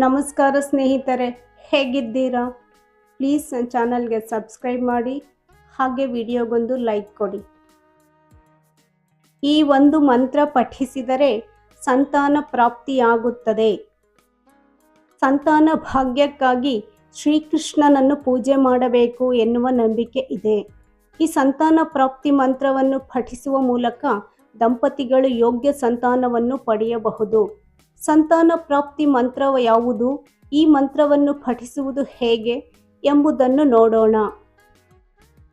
ನಮಸ್ಕಾರ ಸ್ನೇಹಿತರೆ, ಹೇಗಿದ್ದೀರಾ? ಪ್ಲೀಸ್ ನನ್ನ ಚಾನಲ್ಗೆ ಸಬ್ಸ್ಕ್ರೈಬ್ ಮಾಡಿ, ಹಾಗೆ ವಿಡಿಯೋಗೊಂದು ಲೈಕ್ ಕೊಡಿ. ಈ ಒಂದು ಮಂತ್ರ ಪಠಿಸಿದರೆ ಸಂತಾನ ಪ್ರಾಪ್ತಿಯಾಗುತ್ತದೆ. ಸಂತಾನ ಭಾಗ್ಯಕ್ಕಾಗಿ ಶ್ರೀಕೃಷ್ಣನನ್ನು ಪೂಜೆ ಮಾಡಬೇಕು ಎನ್ನುವ ನಂಬಿಕೆ ಇದೆ. ಈ ಸಂತಾನ ಪ್ರಾಪ್ತಿ ಮಂತ್ರವನ್ನು ಪಠಿಸುವ ಮೂಲಕ ದಂಪತಿಗಳು ಯೋಗ್ಯ ಸಂತಾನವನ್ನು ಪಡೆಯಬಹುದು. ಸಂತಾನ ಪ್ರಾಪ್ತಿ ಮಂತ್ರ ಯಾವುದು? ಈ ಮಂತ್ರವನ್ನು ಪಠಿಸುವುದು ಹೇಗೆ? ಎಂಬುದನ್ನು ನೋಡೋಣ.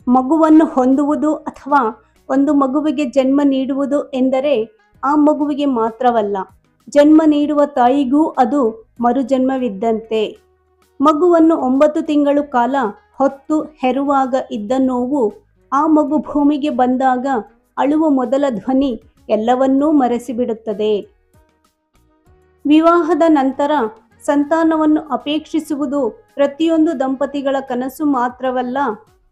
ಮಗುವನ್ನು ಹೊಂದುವುದು ಅಥವಾ ಒಂದು ಮಗುವಿಗೆ ಜನ್ಮ ನೀಡುವುದು ಎಂದರೆ ಆ ಮಗುವಿಗೆ ಮಾತ್ರವಲ್ಲ, ಜನ್ಮ ನೀಡುವ ತಾಯಿಗೂ ಅದು ಮರುಜನ್ಮವಿದ್ದಂತೆ. ಮಗುವನ್ನು ಒಂಬತ್ತು ತಿಂಗಳು ಕಾಲ ಹೊತ್ತು ಹೆರುವಾಗ ಇದ್ದ ನೋವು ಆ ಮಗು ಭೂಮಿಗೆ ಬಂದಾಗ ಅಳುವ ಮೊದಲ ಧ್ವನಿ ಎಲ್ಲವನ್ನೂ ಮರೆಸಿಬಿಡುತ್ತದೆ. ವಿವಾಹದ ನಂತರ ಸಂತಾನವನ್ನು ಅಪೇಕ್ಷಿಸುವುದು ಪ್ರತಿಯೊಂದು ದಂಪತಿಗಳ ಕನಸು ಮಾತ್ರವಲ್ಲ,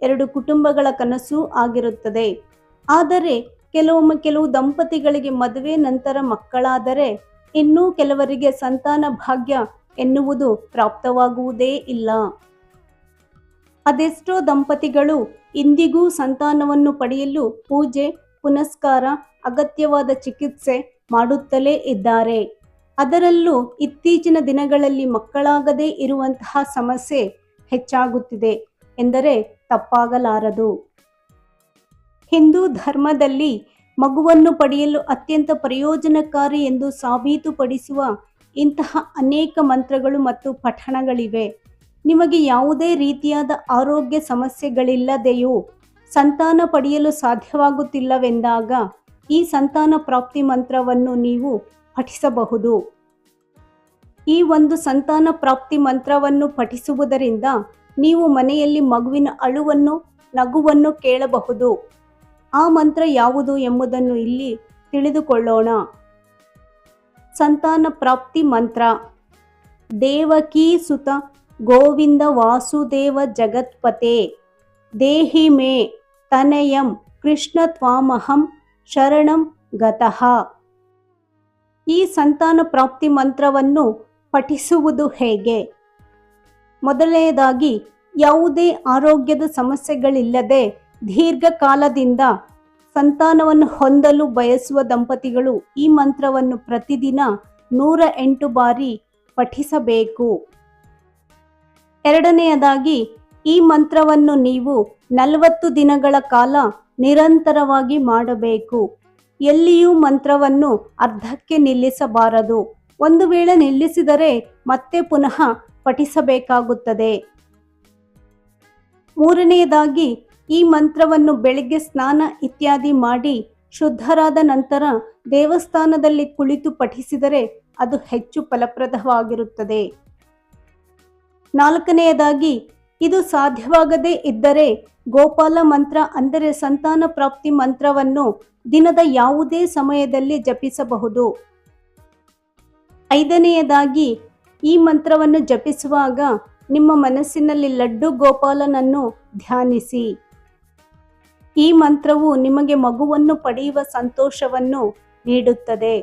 ಎರಡು ಕುಟುಂಬಗಳ ಕನಸು ಆಗಿರುತ್ತದೆ. ಆದರೆ ಕೆಲವೊಮ್ಮೆ ಕೆಲವು ದಂಪತಿಗಳಿಗೆ ಮದುವೆ ನಂತರ ಮಕ್ಕಳಾದರೆ ಇನ್ನೂ ಕೆಲವರಿಗೆ ಸಂತಾನ ಭಾಗ್ಯ ಎನ್ನುವುದು ಪ್ರಾಪ್ತವಾಗುವುದೇ ಇಲ್ಲ. ಅದೆಷ್ಟೋ ದಂಪತಿಗಳು ಇಂದಿಗೂ ಸಂತಾನವನ್ನು ಪಡೆಯಲು ಪೂಜೆ, ಪುನಸ್ಕಾರ, ಅಗತ್ಯವಾದ ಚಿಕಿತ್ಸೆ ಮಾಡುತ್ತಲೇ ಇದ್ದಾರೆ. ಅದರಲ್ಲೂ ಇತ್ತೀಚಿನ ದಿನಗಳಲ್ಲಿ ಮಕ್ಕಳಾಗದೇ ಇರುವಂತಹ ಸಮಸ್ಯೆ ಹೆಚ್ಚಾಗುತ್ತಿದೆ ಎಂದರೆ ತಪ್ಪಾಗಲಾರದು. ಹಿಂದೂ ಧರ್ಮದಲ್ಲಿ ಮಗುವನ್ನು ಪಡೆಯಲು ಅತ್ಯಂತ ಪ್ರಯೋಜನಕಾರಿ ಎಂದು ಸಾಬೀತುಪಡಿಸುವ ಇಂತಹ ಅನೇಕ ಮಂತ್ರಗಳು ಮತ್ತು ಪಠಣಗಳಿವೆ. ನಿಮಗೆ ಯಾವುದೇ ರೀತಿಯಾದ ಆರೋಗ್ಯ ಸಮಸ್ಯೆಗಳಿಲ್ಲದೆಯೂ ಸಂತಾನ ಪಡೆಯಲು ಸಾಧ್ಯವಾಗುತ್ತಿಲ್ಲವೆಂದಾಗ ಈ ಸಂತಾನ ಪ್ರಾಪ್ತಿ ಮಂತ್ರವನ್ನು ನೀವು ಪಠಿಸಬಹುದು. ಈ ಒಂದು ಸಂತಾನ ಪ್ರಾಪ್ತಿ ಮಂತ್ರವನ್ನು ಪಠಿಸುವುದರಿಂದ ನೀವು ಮನೆಯಲ್ಲಿ ಮಗುವಿನ ಅಳುವನ್ನು, ನಗುವನ್ನು ಕೇಳಬಹುದು. ಆ ಮಂತ್ರ ಯಾವುದು ಎಂಬುದನ್ನು ಇಲ್ಲಿ ತಿಳಿದುಕೊಳ್ಳೋಣ. ಸಂತಾನ ಪ್ರಾಪ್ತಿ ಮಂತ್ರ. ದೇವಕೀ ಸುತ ಗೋವಿಂದ ವಾಸುದೇವ ಜಗತ್ಪತೆ. ದೇಹಿ ಮೇ ತನಯಂ ಕೃಷ್ಣ ತ್ವಾಮಹಂ ಶರಣಂ ಗತಃ. ಈ ಸಂತಾನ ಪ್ರಾಪ್ತಿ ಮಂತ್ರವನ್ನು ಪಠಿಸುವುದು ಹೇಗೆ? ಮೊದಲನೆಯದಾಗಿ, ಯಾವುದೇ ಆರೋಗ್ಯದ ಸಮಸ್ಯೆಗಳಿಲ್ಲದೆ ದೀರ್ಘಕಾಲದಿಂದ ಸಂತಾನವನ್ನು ಹೊಂದಲು ಬಯಸುವ ದಂಪತಿಗಳು ಈ ಮಂತ್ರವನ್ನು ಪ್ರತಿದಿನ ನೂರ ಎಂಟು ಬಾರಿ ಪಠಿಸಬೇಕು. ಎರಡನೆಯದಾಗಿ, ಈ ಮಂತ್ರವನ್ನು ನೀವು ನಲವತ್ತು ದಿನಗಳ ಕಾಲ ನಿರಂತರವಾಗಿ ಮಾಡಬೇಕು. ಎಲ್ಲಿಯೂ ಮಂತ್ರವನ್ನು ಅರ್ಧಕ್ಕೆ ನಿಲ್ಲಿಸಬಾರದು. ಒಂದು ವೇಳೆ ನಿಲ್ಲಿಸಿದರೆ ಮತ್ತೆ ಪುನಃ ಪಠಿಸಬೇಕಾಗುತ್ತದೆ. ಮೂರನೆಯದಾಗಿ, ಈ ಮಂತ್ರವನ್ನು ಬೆಳಿಗ್ಗೆ ಸ್ನಾನ ಇತ್ಯಾದಿ ಮಾಡಿ ಶುದ್ಧರಾದ ನಂತರ ದೇವಸ್ಥಾನದಲ್ಲಿ ಕುಳಿತು ಪಠಿಸಿದರೆ ಅದು ಹೆಚ್ಚು ಫಲಪ್ರದವಾಗಿರುತ್ತದೆ. ನಾಲ್ಕನೆಯದಾಗಿ ಇದು ಸಾಧ್ಯವಾಗದೇ ಇದ್ದರೆ ಗೋಪಾಲ ಮಂತ್ರ ಅಂದರೆ ಸಂತಾನ ಪ್ರಾಪ್ತಿ ಮಂತ್ರವನ್ನು ದಿನದ ಯಾವುದೇ ಸಮಯದಲ್ಲಿ ಜಪಿಸಬಹುದು. ಐದನೆಯದಾಗಿ, ಈ ಮಂತ್ರವನ್ನು ಜಪಿಸುವಾಗ ನಿಮ್ಮ ಮನಸ್ಸಿನಲ್ಲಿ ಲಡ್ಡು ಗೋಪಾಲನನ್ನು ಧ್ಯಾನಿಸಿ. ಈ ಮಂತ್ರವು ನಿಮಗೆ ಮಗುವನ್ನು ಪಡೆಯುವ ಸಂತೋಷವನ್ನು ನೀಡುತ್ತದೆ.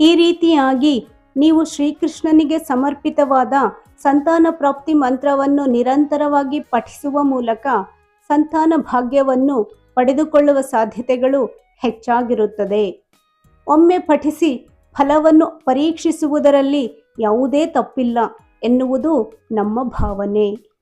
ಈ ರೀತಿಯಾಗಿ ನೀವು ಶ್ರೀಕೃಷ್ಣನಿಗೆ ಸಮರ್ಪಿತವಾದ ಸಂತಾನ ಪ್ರಾಪ್ತಿ ಮಂತ್ರವನ್ನು ನಿರಂತರವಾಗಿ ಪಠಿಸುವ ಮೂಲಕ ಸಂತಾನ ಭಾಗ್ಯವನ್ನು ಪಡೆದುಕೊಳ್ಳುವ ಸಾಧ್ಯತೆಗಳು ಹೆಚ್ಚಾಗಿರುತ್ತದೆ. ಒಮ್ಮೆ ಪಠಿಸಿ ಫಲವನ್ನು ಪರೀಕ್ಷಿಸುವುದರಲ್ಲಿ ಯಾವುದೇ ತಪ್ಪಿಲ್ಲ ಎನ್ನುವುದು ನಮ್ಮ ಭಾವನೆ.